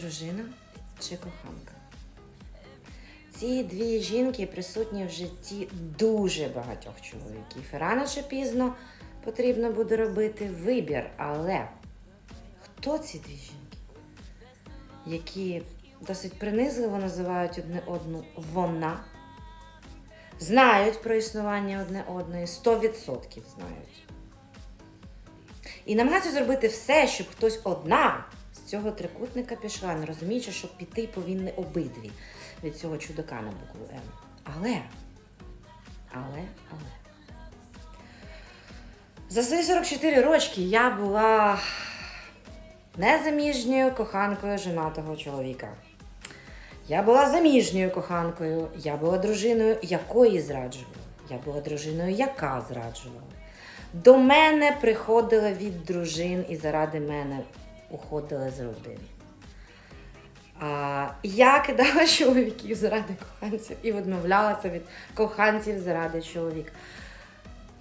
дружина чи коханка. Ці дві жінки присутні в житті дуже багатьох чоловіків. Рано чи пізно потрібно буде робити вибір. Але хто ці дві жінки, які досить принизливо називають одне одну вона, знають про існування одне одної, 100% знають. І намагаються зробити все, щоб хтось одна цього трикутника пішла, не розуміючи, що піти повинні обидві від цього чудака на букву М. Але, але, але. За свої 44 рочки я була незаміжньою коханкою женатого чоловіка. Я була заміжньою коханкою, я була дружиною, якої зраджувала. Я була дружиною, яка зраджувала. До мене приходили від дружин і заради мене уходили з родини. А, я кидала чоловіків заради коханців і відмовлялася від коханців заради чоловіка.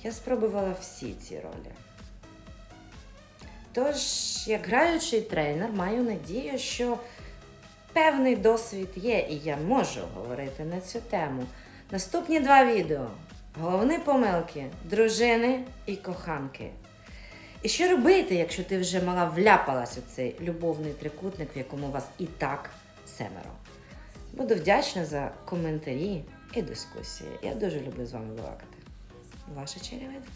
Я спробувала всі ці ролі. Тож, як граючий тренер, маю надію, що певний досвід є, і я можу говорити на цю тему. Наступні два відео. Головні помилки дружини і коханки. І що робити, якщо ти вже мала вляпалась у цей любовний трикутник, в якому вас і так семеро? Буду вдячна за коментарі і дискусії. Я дуже люблю з вами балакати. Ваша череведа.